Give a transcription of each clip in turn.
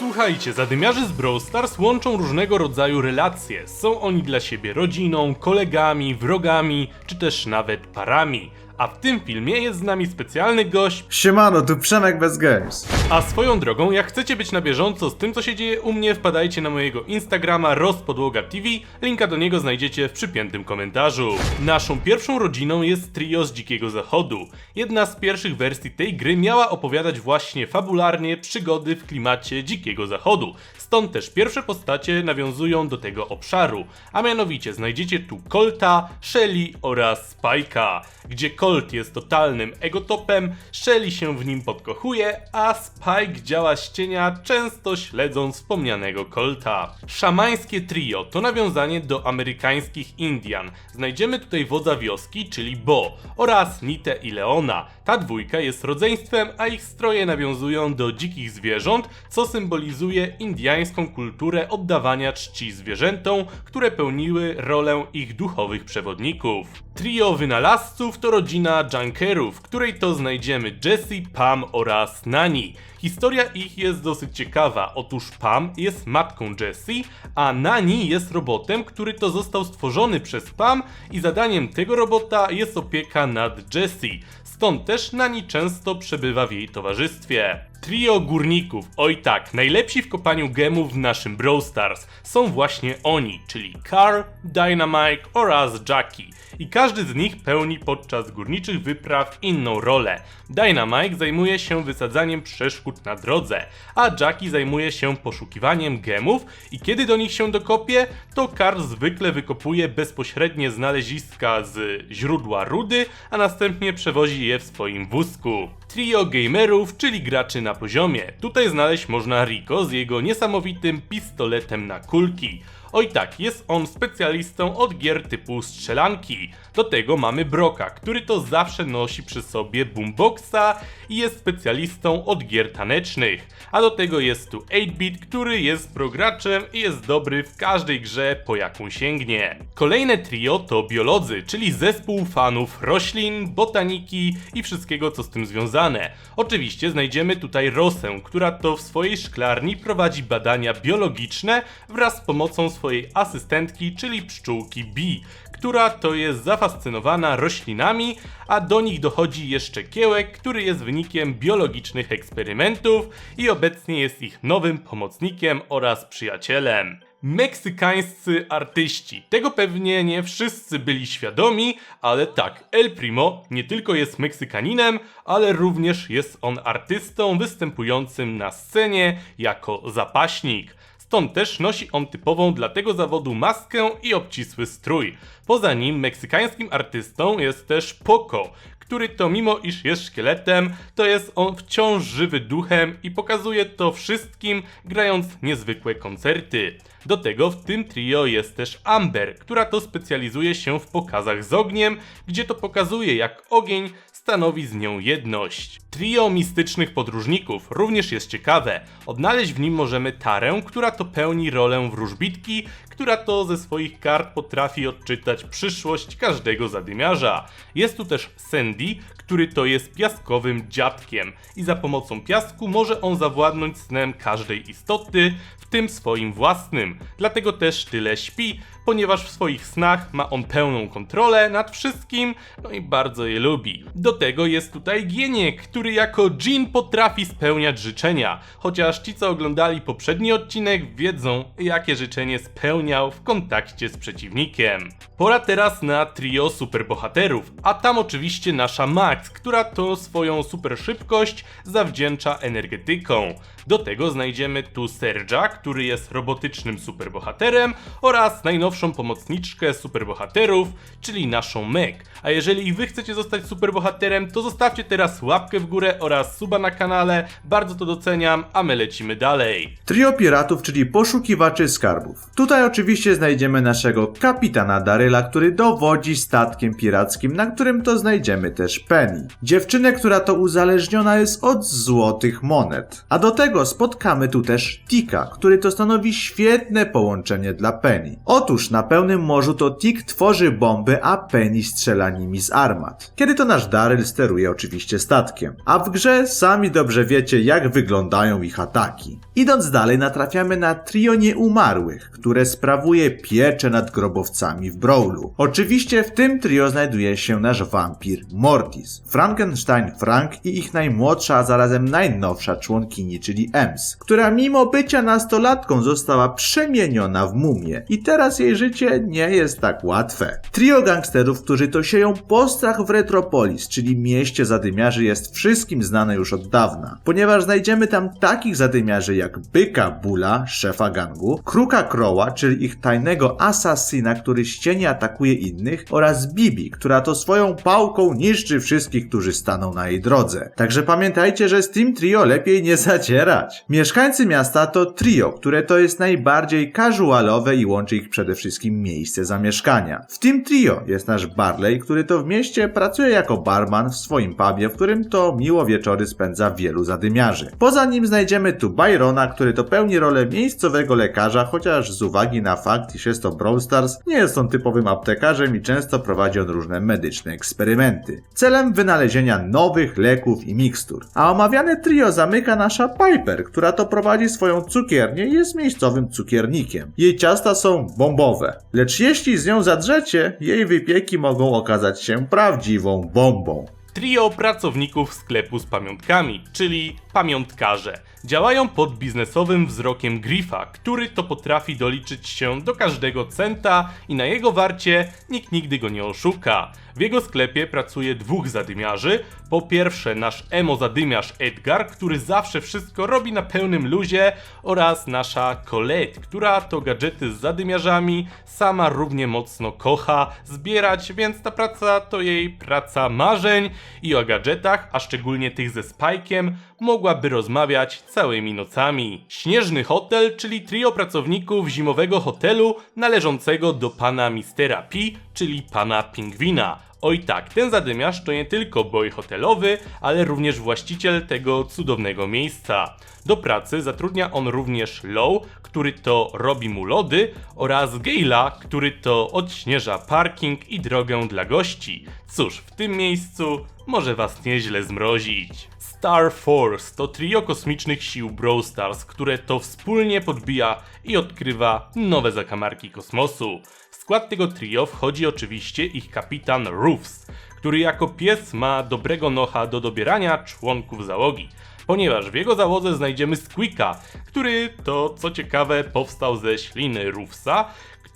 Słuchajcie, zadymiarze z Brawl Stars łączą różnego rodzaju relacje. Są oni dla siebie rodziną, kolegami, wrogami, czy też nawet parami. A w tym filmie jest z nami specjalny gość, Siemano, tu Przemek bez Games. a swoją drogą, jak chcecie być na bieżąco z tym, co się dzieje u mnie, wpadajcie na mojego Instagrama rozpodłoga TV, linka do niego znajdziecie w przypiętym komentarzu. Naszą pierwszą rodziną jest trio z Dzikiego Zachodu. Jedna z pierwszych wersji tej gry miała opowiadać właśnie fabularnie przygody w klimacie Dzikiego Zachodu. Stąd też pierwsze postacie nawiązują do tego obszaru, a mianowicie znajdziecie tu Colta, Shelly oraz Spike'a, gdzie Colt jest totalnym egotopem, Shelly się w nim podkochuje, a Spike działa z cienia, często śledząc wspomnianego Colta. Szamańskie trio to nawiązanie do amerykańskich Indian. Znajdziemy tutaj wodza wioski, czyli Bo, oraz Nitę i Leona. Ta dwójka jest rodzeństwem, a ich stroje nawiązują do dzikich zwierząt, co symbolizuje indyjską kulturę oddawania czci zwierzętom, które pełniły rolę ich duchowych przewodników. Trio wynalazców to rodzina Junkerów, w której to znajdziemy Jessie, Pam oraz Nani. Historia ich jest dosyć ciekawa. Otóż Pam jest matką Jessie, a Nani jest robotem, który to został stworzony przez Pam i zadaniem tego robota jest opieka nad Jessie. Stąd też Nani często przebywa w jej towarzystwie. Trio górników, oj tak, najlepsi w kopaniu gemów w naszym Brawl Stars są właśnie oni, czyli Carl, Dynamite oraz Jackie. I każdy z nich pełni podczas górniczych wypraw inną rolę. Dynamite zajmuje się wysadzaniem przeszkód na drodze, a Jackie zajmuje się poszukiwaniem gemów i kiedy do nich się dokopie, to Carl zwykle wykopuje bezpośrednie znaleziska z źródła rudy, a następnie przewozi je w swoim wózku. Trio gamerów, czyli graczy na poziomie. Tutaj znaleźć można Rico z jego niesamowitym pistoletem na kulki. Oj tak, jest on specjalistą od gier typu strzelanki. Do tego mamy Broka, który to zawsze nosi przy sobie boomboxa i jest specjalistą od gier tanecznych. A do tego jest tu 8-bit, który jest prograczem i jest dobry w każdej grze po jaką sięgnie. Kolejne trio to biolodzy, czyli zespół fanów roślin, botaniki i wszystkiego co z tym związane. Oczywiście znajdziemy tutaj Rosę, która to w swojej szklarni prowadzi badania biologiczne wraz z pomocą swojej asystentki, czyli pszczółki Bee, która to jest zafascynowana roślinami, a do nich dochodzi jeszcze Kiełek, który jest wynikiem biologicznych eksperymentów i obecnie jest ich nowym pomocnikiem oraz przyjacielem. Meksykańscy artyści. Tego pewnie nie wszyscy byli świadomi, ale tak, El Primo nie tylko jest Meksykaninem, ale również jest on artystą występującym na scenie jako zapaśnik. Stąd też nosi on typową dla tego zawodu maskę i obcisły strój. Poza nim meksykańskim artystą jest też Poco, który to mimo iż jest szkieletem, to jest on wciąż żywy duchem i pokazuje to wszystkim, grając niezwykłe koncerty. Do tego w tym trio jest też Amber, która to specjalizuje się w pokazach z ogniem, gdzie to pokazuje jak ogień stanowi z nią jedność. Trio mistycznych podróżników również jest ciekawe. Odnaleźć w nim możemy Tarę, która to pełni rolę wróżbitki, która to ze swoich kart potrafi odczytać przyszłość każdego zadymiarza. Jest tu też Sandy, który to jest piaskowym dziadkiem i za pomocą piasku może on zawładnąć snem każdej istoty, w tym swoim własnym. Dlatego też tyle śpi, ponieważ w swoich snach ma on pełną kontrolę nad wszystkim, no i bardzo je lubi. Do tego jest tutaj Gieniek, który jako Jean potrafi spełniać życzenia, chociaż ci co oglądali poprzedni odcinek wiedzą jakie życzenie spełniał w kontakcie z przeciwnikiem. Pora teraz na trio superbohaterów, a tam oczywiście nasza Max, która to swoją super szybkość zawdzięcza energetyką. Do tego znajdziemy tu Serge'a, który jest robotycznym superbohaterem oraz najnowszą pomocniczkę superbohaterów, czyli naszą Meg. A jeżeli i wy chcecie zostać superbohaterem, to zostawcie teraz łapkę w górę oraz suba na kanale, bardzo to doceniam, a my lecimy dalej. Trio piratów, czyli poszukiwaczy skarbów. Tutaj oczywiście znajdziemy naszego kapitana Daryla, który dowodzi statkiem pirackim, na którym to znajdziemy też Penny. Dziewczynę, która to uzależniona jest od złotych monet. A do tego spotkamy tu też Tika, który to stanowi świetne połączenie dla Penny. Otóż na pełnym morzu to Tik tworzy bomby, a Penny strzela nimi z armat. Kiedy to nasz Daryl steruje oczywiście statkiem. A w grze sami dobrze wiecie jak wyglądają ich ataki. Idąc dalej natrafiamy na trio nieumarłych, które sprawuje pieczę nad grobowcami w Brawlu. Oczywiście w tym trio znajduje się nasz wampir Mortis, Frankenstein Frank i ich najmłodsza, a zarazem najnowsza członkini, czyli Ems, która mimo bycia nastolatką została przemieniona w mumię i teraz jej życie nie jest tak łatwe. Trio gangsterów, którzy to sieją postrach w Retropolis, czyli mieście zadymiarzy jest wszystkim znane już od dawna, ponieważ znajdziemy tam takich zadymiarzy jak Byka Bula, szefa gangu, Kruka Crowa, czyli ich tajnego asasina, który z atakuje innych, oraz Bibi, która to swoją pałką niszczy wszystkich, którzy staną na jej drodze. Także pamiętajcie, że z Team Trio lepiej nie zacierać. Mieszkańcy miasta to trio, które to jest najbardziej casualowe i łączy ich przede wszystkim miejsce zamieszkania. W Team Trio jest nasz Barley, który to w mieście pracuje jako barman w swoim pubie, w którym to miło wieczory spędza wielu zadymiarzy. Poza nim znajdziemy tu Byrona, który to pełni rolę miejscowego lekarza, chociaż z uwagi na fakt, iż jest to Brawl Stars, nie jest on typowym aptekarzem i często prowadzi on różne medyczne eksperymenty. Celem wynalezienia nowych leków i mikstur. A omawiane trio zamyka nasza Piper, która to prowadzi swoją cukiernię i jest miejscowym cukiernikiem. Jej ciasta są bombowe, lecz jeśli z nią zadrzecie, jej wypieki mogą okazać się prawdziwą bombą. Trio pracowników sklepu z pamiątkami, czyli pamiątkarze. Działają pod biznesowym wzrokiem Griffa, który to potrafi doliczyć się do każdego centa i na jego warcie nikt nigdy go nie oszuka. W jego sklepie pracuje dwóch zadymiarzy. Po pierwsze nasz emo zadymiarz Edgar, który zawsze wszystko robi na pełnym luzie oraz nasza Colette, która to gadżety z zadymiarzami sama równie mocno kocha zbierać, więc ta praca to jej praca marzeń i o gadżetach, a szczególnie tych ze Spike'iem, mogłaby rozmawiać całymi nocami. Śnieżny Hotel, czyli trio pracowników zimowego hotelu należącego do pana Mistera P, czyli pana Pingwina. Oj tak, ten zadymiarz to nie tylko boy hotelowy, ale również właściciel tego cudownego miejsca. Do pracy zatrudnia on również Low, który to robi mu lody, oraz Gale'a, który to odśnieża parking i drogę dla gości. Cóż, w tym miejscu może was nieźle zmrozić. Star Force to trio kosmicznych sił Brawl Stars, które to wspólnie podbija i odkrywa nowe zakamarki kosmosu. W skład tego trio wchodzi oczywiście ich kapitan Roofs, który jako pies ma dobrego nocha do dobierania członków załogi ponieważ w jego załodze znajdziemy Squeaka, który to, co ciekawe, powstał ze śliny Roofsa,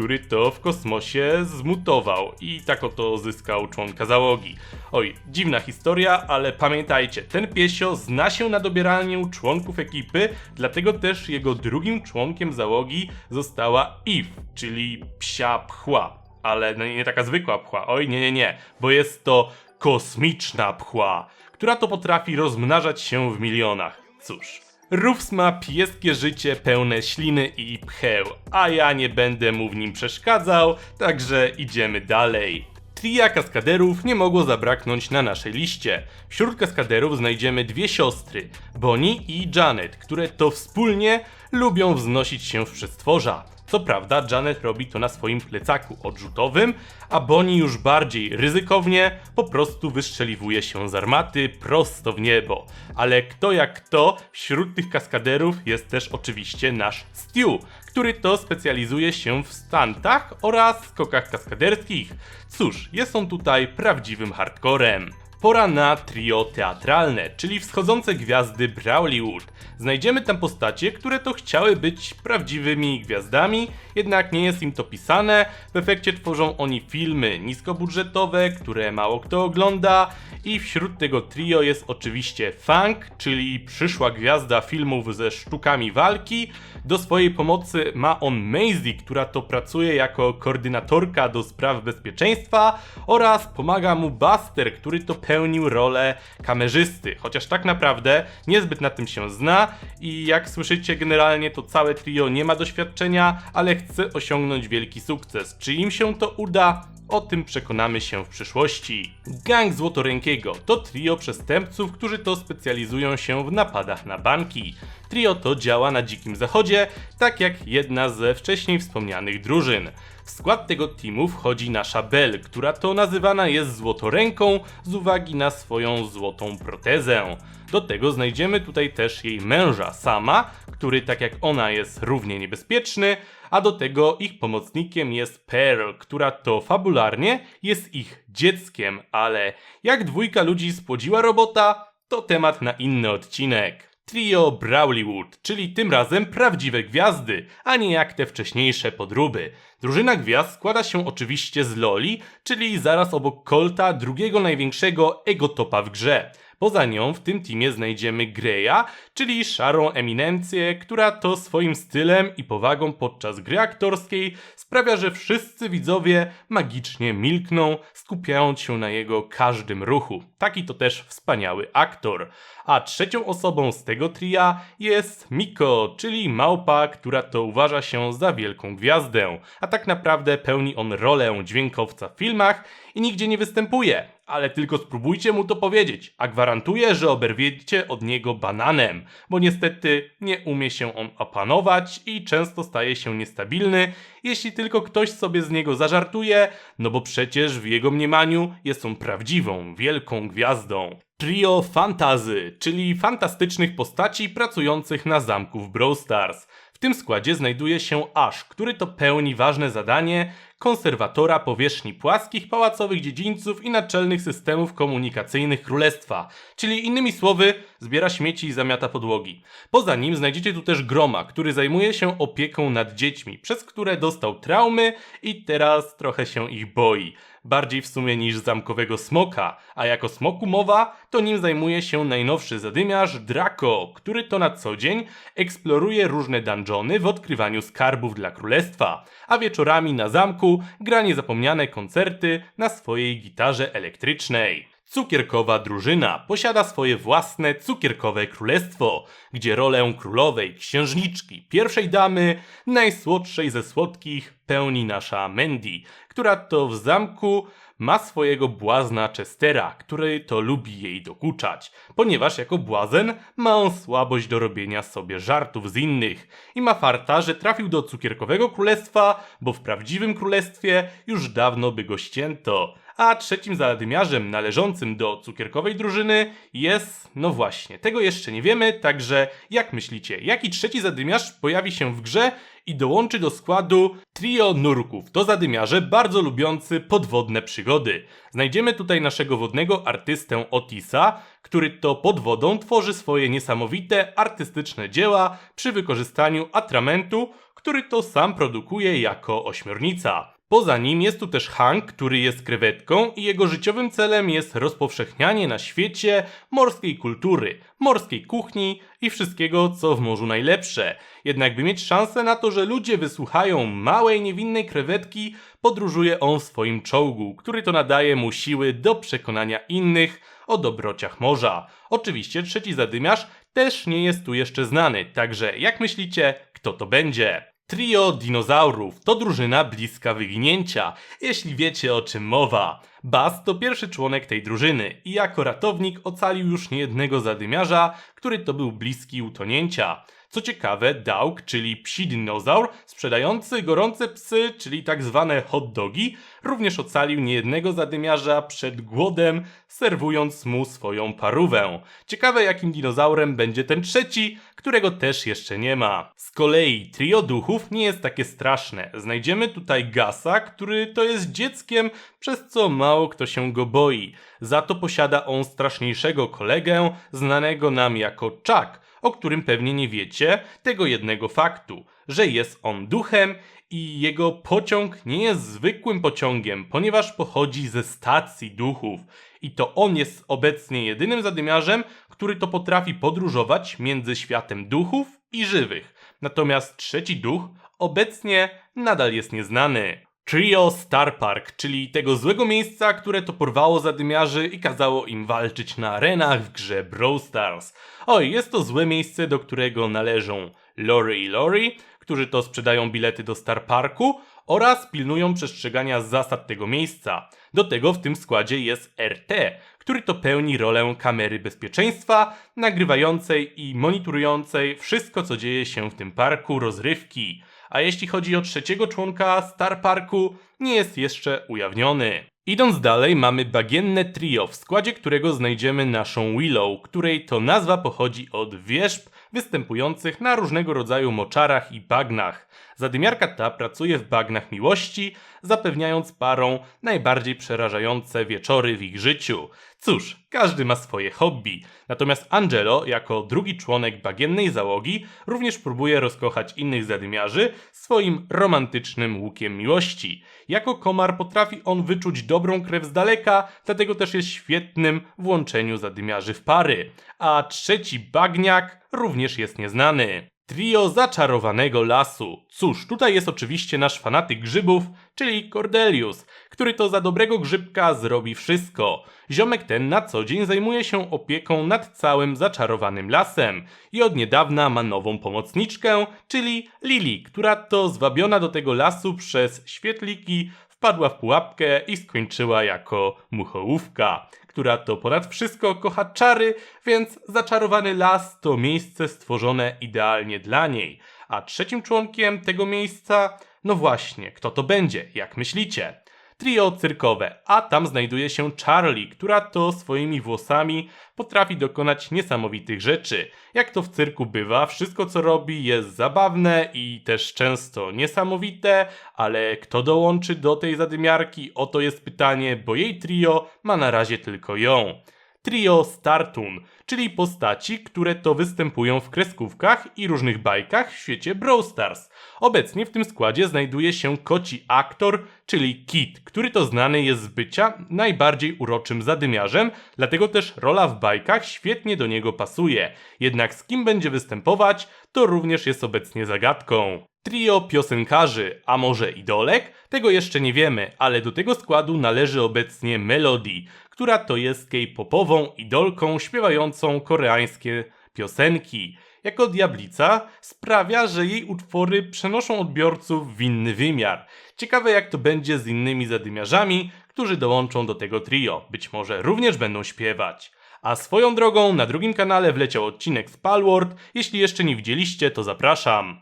który to w kosmosie zmutował i tak oto zyskał członka załogi. Oj, dziwna historia, ale pamiętajcie, ten piesio zna się na dobieraniu członków ekipy, dlatego też jego drugim członkiem załogi została Eve, czyli psia pchła. Ale no nie taka zwykła pchła, oj nie, nie, nie, bo jest to kosmiczna pchła, która to potrafi rozmnażać się w milionach. Cóż, Rufs ma pieskie życie pełne śliny i pcheł, a ja nie będę mu w nim przeszkadzał, także idziemy dalej. Tria kaskaderów nie mogło zabraknąć na naszej liście. Wśród kaskaderów znajdziemy dwie siostry, Bonnie i Janet, które to wspólnie lubią wznosić się w przestworza. Co prawda, Janet robi to na swoim plecaku odrzutowym, a Bonnie już bardziej ryzykownie po prostu wystrzeliwuje się z armaty prosto w niebo. Ale kto jak kto, wśród tych kaskaderów jest też oczywiście nasz Stu, który to specjalizuje się w stantach oraz skokach kaskaderskich. Cóż, jest on tutaj prawdziwym hardcorem. Pora na trio teatralne, czyli wschodzące gwiazdy Brawlywood. Znajdziemy tam postacie, które to chciały być prawdziwymi gwiazdami, jednak nie jest im to pisane. W efekcie tworzą oni filmy niskobudżetowe, które mało kto ogląda i wśród tego trio jest oczywiście Funk, czyli przyszła gwiazda filmów ze sztukami walki. Do swojej pomocy ma on Maisie, która to pracuje jako koordynatorka do spraw bezpieczeństwa oraz pomaga mu Buster, który to pełnił rolę kamerzysty, chociaż tak naprawdę niezbyt na tym się zna i jak słyszycie generalnie to całe trio nie ma doświadczenia, ale chce osiągnąć wielki sukces. Czy im się to uda? O tym przekonamy się w przyszłości. Gang Złotorękiego to trio przestępców, którzy to specjalizują się w napadach na banki. Trio to działa na dzikim zachodzie, tak jak jedna ze wcześniej wspomnianych drużyn. W skład tego teamu wchodzi nasza Belle, która to nazywana jest złotoręką z uwagi na swoją złotą protezę. Do tego znajdziemy tutaj też jej męża, Sama, który tak jak ona jest równie niebezpieczny, a do tego ich pomocnikiem jest Pearl, która to fabularnie jest ich dzieckiem, ale jak dwójka ludzi spłodziła robota, to temat na inny odcinek. Trio Brawleywood, czyli tym razem prawdziwe gwiazdy, a nie jak te wcześniejsze podróby. Drużyna gwiazd składa się oczywiście z Loli, czyli zaraz obok Colta, drugiego największego egotopa w grze. Poza nią w tym teamie znajdziemy Greya, czyli szarą eminencję, która to swoim stylem i powagą podczas gry aktorskiej sprawia, że wszyscy widzowie magicznie milkną, skupiając się na jego każdym ruchu. Taki to też wspaniały aktor. A trzecią osobą z tego tria jest Miko, czyli małpa, która to uważa się za wielką gwiazdę, a tak naprawdę pełni on rolę dźwiękowca w filmach i nigdzie nie występuje. Ale tylko spróbujcie mu to powiedzieć, a gwarantuję, że oberwiecie od niego bananem, bo niestety nie umie się on opanować i często staje się niestabilny, jeśli tylko ktoś sobie z niego zażartuje, no bo przecież w jego mniemaniu jest on prawdziwą, wielką gwiazdą. Trio Fantazy, czyli fantastycznych postaci pracujących na zamku w Brawl Stars. Tym składzie znajduje się Ash, który to pełni ważne zadanie konserwatora powierzchni płaskich, pałacowych dziedzińców i naczelnych systemów komunikacyjnych królestwa, czyli innymi słowy zbiera śmieci i zamiata podłogi. Poza nim znajdziecie tu też Groma, który zajmuje się opieką nad dziećmi, przez które dostał traumy i teraz trochę się ich boi. Bardziej w sumie niż zamkowego smoka, a jako smoku mowa, to nim zajmuje się najnowszy zadymiarz Draco, który to na co dzień eksploruje różne dungeony w odkrywaniu skarbów dla królestwa, a wieczorami na zamku gra niezapomniane koncerty na swojej gitarze elektrycznej. Cukierkowa drużyna posiada swoje własne cukierkowe królestwo, gdzie rolę królowej, księżniczki, pierwszej damy, najsłodszej ze słodkich pełni nasza Mandy, która to w zamku ma swojego błazna Chestera, który to lubi jej dokuczać, ponieważ jako błazen ma on słabość do robienia sobie żartów z innych i ma farta, że trafił do cukierkowego królestwa, bo w prawdziwym królestwie już dawno by go ścięto. A trzecim zadymiarzem należącym do cukierkowej drużyny jest, no właśnie, tego jeszcze nie wiemy, także jak myślicie, jaki trzeci zadymiarz pojawi się w grze i dołączy do składu trio nurków. To zadymiarze bardzo lubiący podwodne przygody. Znajdziemy tutaj naszego wodnego artystę Otisa, który to pod wodą tworzy swoje niesamowite artystyczne dzieła przy wykorzystaniu atramentu, który to sam produkuje jako ośmiornica. Poza nim jest tu też Hank, który jest krewetką i jego życiowym celem jest rozpowszechnianie na świecie morskiej kultury, morskiej kuchni i wszystkiego, co w morzu najlepsze. Jednak by mieć szansę na to, że ludzie wysłuchają małej, niewinnej krewetki, podróżuje on w swoim czołgu, który to nadaje mu siły do przekonania innych o dobrociach morza. Oczywiście trzeci zadymiarz też nie jest tu jeszcze znany, także jak myślicie, kto to będzie? Trio dinozaurów to drużyna bliska wyginięcia, jeśli wiecie o czym mowa. Bas to pierwszy członek tej drużyny i jako ratownik ocalił już niejednego zadymiarza, który to był bliski utonięcia. Co ciekawe, Dawg, czyli psi dinozaur, sprzedający gorące psy, czyli tak zwane hot dogi, również ocalił niejednego zadymiarza przed głodem, serwując mu swoją parówę. Ciekawe jakim dinozaurem będzie ten trzeci, którego też jeszcze nie ma. Z kolei trio duchów nie jest takie straszne. Znajdziemy tutaj Gasa, który to jest dzieckiem, przez co mało kto się go boi. Za to posiada on straszniejszego kolegę, znanego nam jako Chuck, o którym pewnie nie wiecie tego jednego faktu, że jest on duchem i jego pociąg nie jest zwykłym pociągiem, ponieważ pochodzi ze stacji duchów. I to on jest obecnie jedynym zadymiarzem, który to potrafi podróżować między światem duchów i żywych. Natomiast trzeci duch obecnie nadal jest nieznany. Trio Star Park, czyli tego złego miejsca, które to porwało zadymiarzy i kazało im walczyć na arenach w grze Brawl Stars. Oj, jest to złe miejsce, do którego należą Lori i Lori, którzy to sprzedają bilety do Star Parku oraz pilnują przestrzegania zasad tego miejsca. Do tego w tym składzie jest RT, który to pełni rolę kamery bezpieczeństwa, nagrywającej i monitorującej wszystko, co dzieje się w tym parku rozrywki. A jeśli chodzi o trzeciego członka Star Parku, nie jest jeszcze ujawniony. Idąc dalej, mamy bagienne trio, w składzie którego znajdziemy naszą Willow, której to nazwa pochodzi od wierzb występujących na różnego rodzaju moczarach i bagnach. Zadymiarka ta pracuje w bagnach miłości, zapewniając parom najbardziej przerażające wieczory w ich życiu. Cóż, każdy ma swoje hobby. Natomiast Angelo, jako drugi członek bagiennej załogi, również próbuje rozkochać innych zadymiarzy swoim romantycznym łukiem miłości. Jako komar potrafi on wyczuć dobrą krew z daleka, dlatego też jest świetnym w łączeniu zadymiarzy w pary. A trzeci bagniak również jest nieznany. Trio zaczarowanego lasu. Cóż, tutaj jest oczywiście nasz fanatyk grzybów, czyli Cordelius, który to za dobrego grzybka zrobi wszystko. Ziomek ten na co dzień zajmuje się opieką nad całym zaczarowanym lasem i od niedawna ma nową pomocniczkę, czyli Lili, która to zwabiona do tego lasu przez świetliki wpadła w pułapkę i skończyła jako muchołówka, która to ponad wszystko kocha czary, więc zaczarowany las to miejsce stworzone idealnie dla niej. A trzecim członkiem tego miejsca, no właśnie, kto to będzie, jak myślicie? Trio cyrkowe, a tam znajduje się Charlie, która to swoimi włosami potrafi dokonać niesamowitych rzeczy. Jak to w cyrku bywa, wszystko co robi jest zabawne i też często niesamowite, ale kto dołączy do tej zadymiarki? Oto jest pytanie, bo jej trio ma na razie tylko ją. Trio Startun, czyli postaci, które to występują w kreskówkach i różnych bajkach w świecie Brawl Stars. Obecnie w tym składzie znajduje się koci aktor, czyli Kit, który to znany jest z bycia najbardziej uroczym zadymiarzem, dlatego też rola w bajkach świetnie do niego pasuje. Jednak z kim będzie występować, to również jest obecnie zagadką. Trio piosenkarzy, a może idolek? Tego jeszcze nie wiemy, ale do tego składu należy obecnie Melody, która to jest K-popową idolką śpiewającą koreańskie piosenki. Jako diablica sprawia, że jej utwory przenoszą odbiorców w inny wymiar. Ciekawe jak to będzie z innymi zadymiarzami, którzy dołączą do tego trio. Być może również będą śpiewać. A swoją drogą na drugim kanale wleciał odcinek z Palworld. Jeśli jeszcze nie widzieliście, to zapraszam.